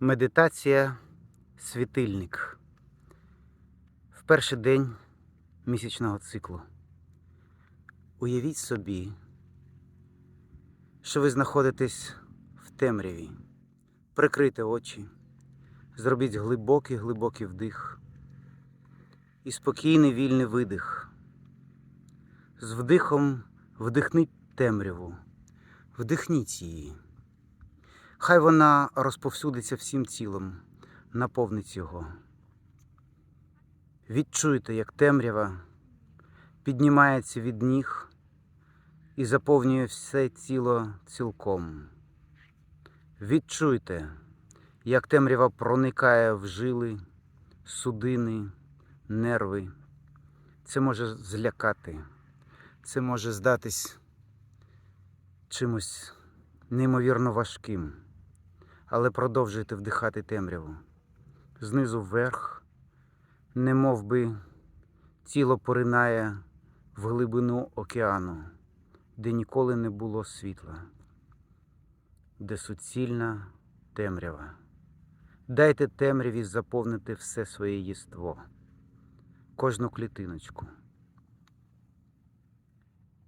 Медитація світильник. В перший день місячного циклу. Уявіть собі, що ви знаходитесь в темряві. Прикрийте очі, зробіть глибокий глибокий вдих і спокійний вільний видих. З вдихом вдихніть темряву, вдихніть її. Хай вона розповсюдиться всім тілом, наповнить його. Відчуйте, як темрява піднімається від ніг і заповнює все тіло цілком. Відчуйте, як темрява проникає в жили, судини, нерви. Це може злякати, це може здатись чимось неймовірно важким але продовжуйте вдихати темряву. Знизу вверх, не мов би тіло поринає в глибину океану, де ніколи не було світла, де суцільна темрява. Дайте темряві заповнити все своє єство, кожну клітиночку.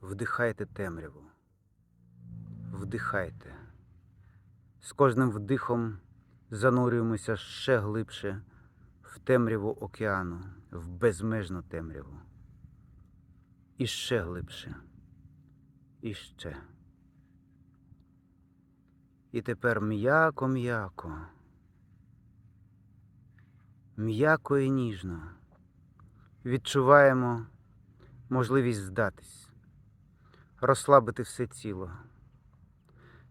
Вдихайте темряву. Вдихайте. З кожним вдихом занурюємося ще глибше в темряву океану, в безмежну темряву. І ще глибше. І ще. І тепер м'яко-м'яко, м'яко і ніжно відчуваємо можливість здатись, розслабити все тіло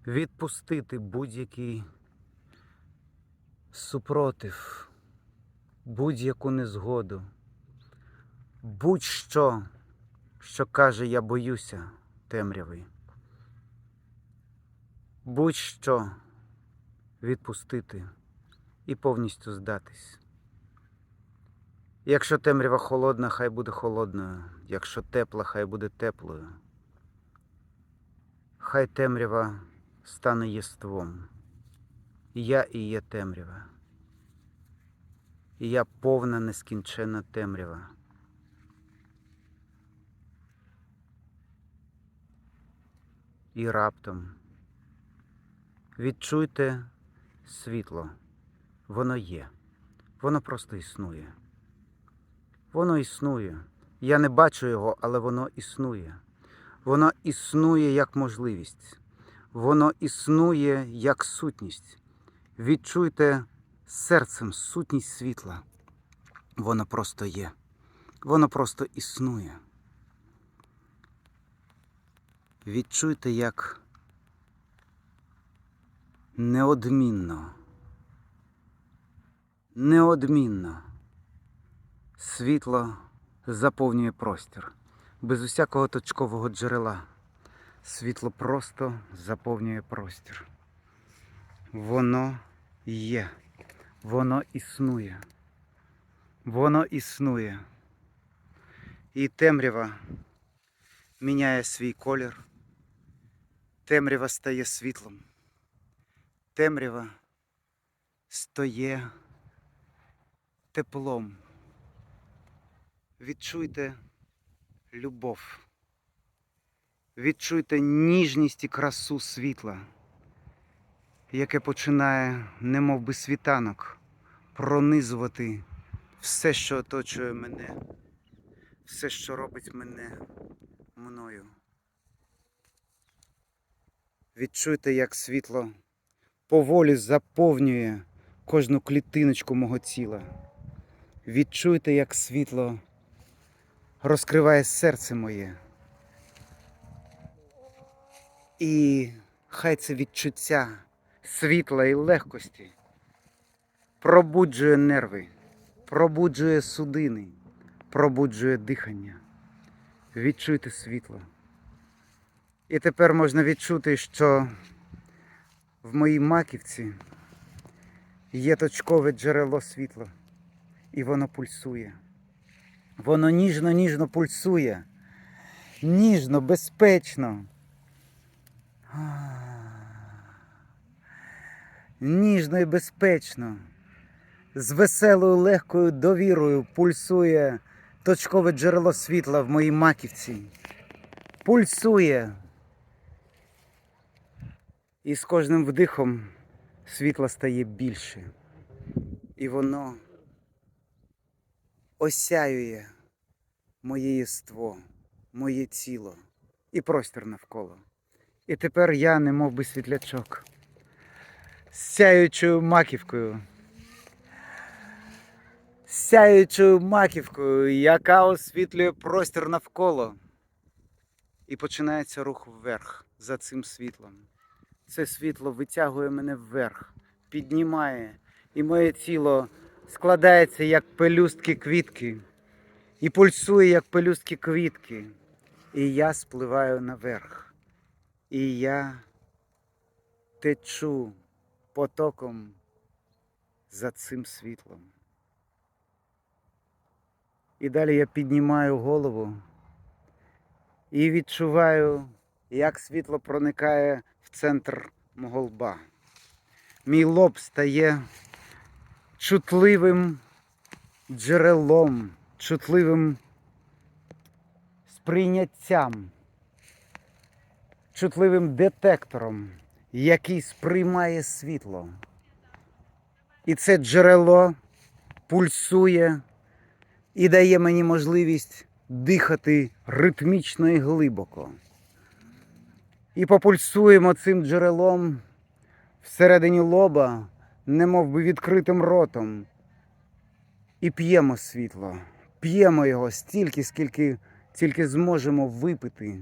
відпустити будь-який супротив, будь-яку незгоду, будь-що, що каже я боюся темряви. Будь-що відпустити і повністю здатись. Якщо темрява холодна, хай буде холодною, якщо тепла, хай буде теплою. Хай темрява стане єством. Я і є темрява. І я повна нескінченна темрява. І раптом відчуйте світло. Воно є. Воно просто існує. Воно існує. Я не бачу його, але воно існує. Воно існує як можливість. Воно існує як сутність. Відчуйте серцем сутність світла. Воно просто є. Воно просто існує. Відчуйте, як неодмінно, неодмінно світло заповнює простір без усякого точкового джерела. Світло просто заповнює простір. Воно є, воно існує, воно існує. І темрява міняє свій колір, темрява стає світлом, темрява стає теплом. Відчуйте любов. Відчуйте ніжність і красу світла, яке починає, немов би світанок, пронизувати все, що оточує мене, все, що робить мене мною. Відчуйте, як світло поволі заповнює кожну клітиночку мого тіла. Відчуйте, як світло розкриває серце моє. І хай це відчуття світла і легкості пробуджує нерви, пробуджує судини, пробуджує дихання. Відчуйте світло. І тепер можна відчути, що в моїй маківці є точкове джерело світла, і воно пульсує. Воно ніжно-ніжно пульсує, ніжно, безпечно. Ніжно і безпечно, з веселою легкою довірою пульсує точкове джерело світла в моїй маківці. Пульсує. І з кожним вдихом світла стає більше. І воно осяює моє єство, моє тіло і простір навколо. І тепер я, не мов би світлячок, сяючою маківкою. Сяючою маківкою, яка освітлює простір навколо. І починається рух вверх за цим світлом. Це світло витягує мене вверх, піднімає, і моє тіло складається як пелюстки квітки, і пульсує, як пелюстки квітки. І я спливаю наверх. І я течу потоком за цим світлом. І далі я піднімаю голову і відчуваю, як світло проникає в центр мого лба. Мій лоб стає чутливим джерелом, чутливим сприйняттям, чутливим детектором, який сприймає світло. І це джерело пульсує і дає мені можливість дихати ритмічно і глибоко. І попульсуємо цим джерелом всередині лоба, немов би відкритим ротом. І п'ємо світло, п'ємо його стільки, скільки тільки зможемо випити,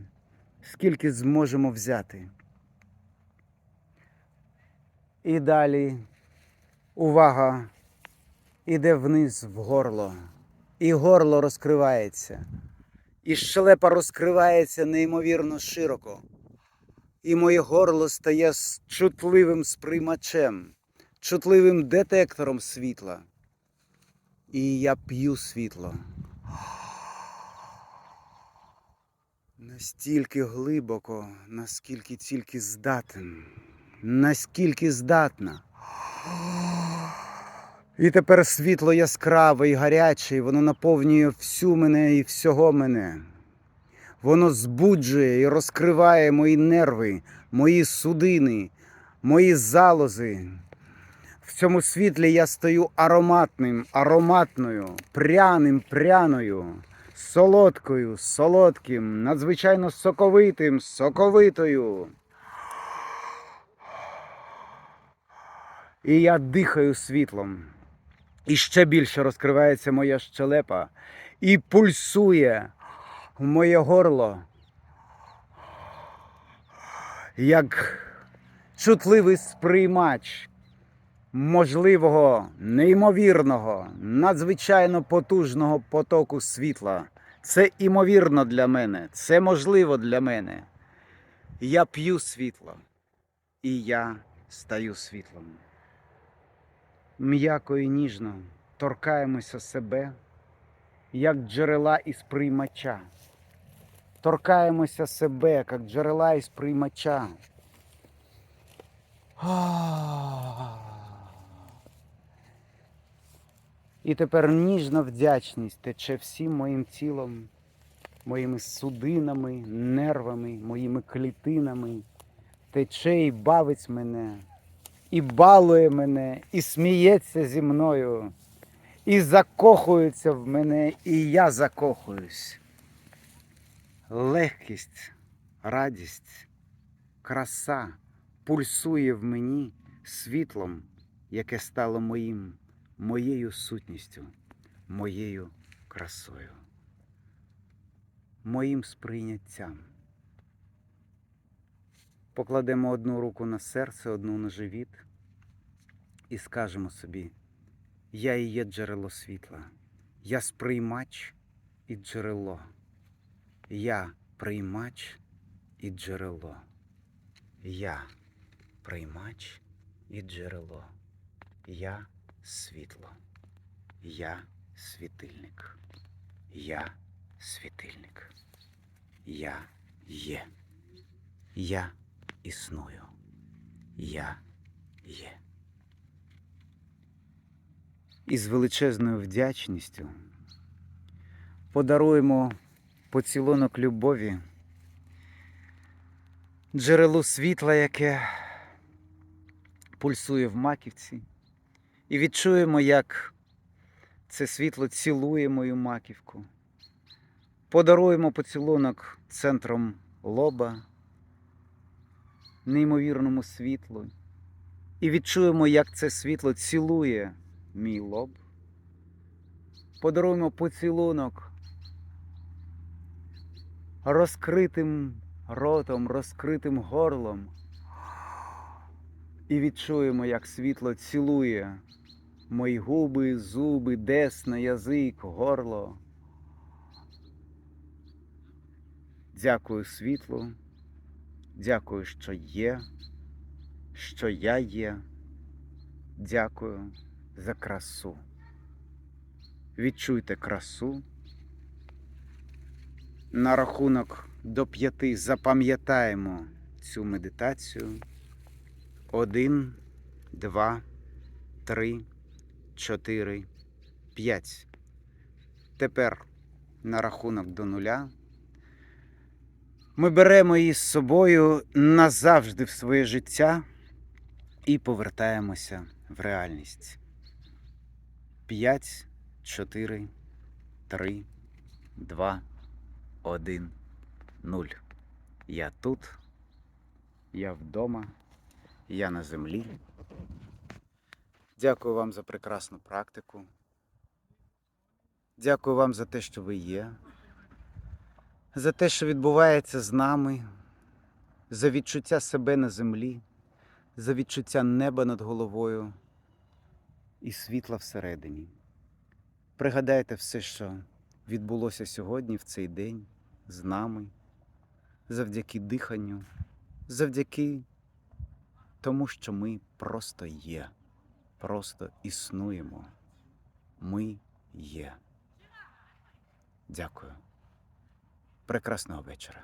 скільки зможемо взяти. І далі увага іде вниз в горло, і горло розкривається, і щелепа розкривається неймовірно широко. І моє горло стає чутливим сприймачем, чутливим детектором світла. І я п'ю світло. Настільки глибоко, наскільки тільки здатен, наскільки здатна. І тепер світло яскраве і гаряче, і воно наповнює всю мене і всього мене. Воно збуджує і розкриває мої нерви, мої судини, мої залози. В цьому світлі я стою ароматним, ароматною, пряним, пряною, солодкою, солодким, надзвичайно соковитим, соковитою. І я дихаю світлом. І ще більше розкривається моя щелепа і пульсує в моє горло, як чутливий сприймач можливого, неймовірного, надзвичайно потужного потоку світла. Це імовірно для мене, це можливо для мене. Я п'ю світло, і я стаю світлом. М'яко і ніжно торкаємося себе, як джерела із приймача. Торкаємося себе, як джерела із приймача. І тепер ніжна вдячність тече всім моїм тілом, моїми судинами, нервами, моїми клітинами, тече і бавить мене, і балує мене, і сміється зі мною, і закохується в мене, і я закохуюсь. Легкість, радість, краса пульсує в мені світлом, яке стало моїм, моєю сутністю, моєю красою, моїм сприйняттям. Покладемо одну руку на серце, одну на живіт і скажемо собі: я і є джерело світла, я сприймач і джерело. Я приймач і джерело. Я приймач і джерело. Я світло. Я світильник. Я світильник. Я є. Я існую. Я є. і з величезною вдячністю подаруємо поцілунок любові, джерелу світла, яке пульсує в маківці, і відчуємо, як це світло цілує мою маківку. Подаруємо поцілунок центром лоба, неймовірному світлу, і відчуємо, як це світло цілує мій лоб. Подаруємо поцілунок розкритим ротом, розкритим горлом. І відчуємо, як світло цілує мої губи, зуби, десна, язик, горло. Дякую світлу, дякую, що є, що я є. Дякую за красу. Відчуйте красу. На рахунок до п'яти запам'ятаємо цю медитацію. Один, два, три, чотири, п'ять. Тепер на рахунок до нуля. Ми беремо її з собою назавжди в своє життя і повертаємося в реальність. П'ять, чотири, три, два, один, нуль. Я тут, я вдома, я на землі. Дякую вам за прекрасну практику. Дякую вам за те, що ви є, за те, що відбувається з нами, за відчуття себе на землі, за відчуття неба над головою. І світла всередині. Пригадайте все, що відбулося сьогодні, в цей день, з нами, завдяки диханню, завдяки тому, що ми просто є, просто існуємо. Ми є. Дякую. Прекрасного вечора.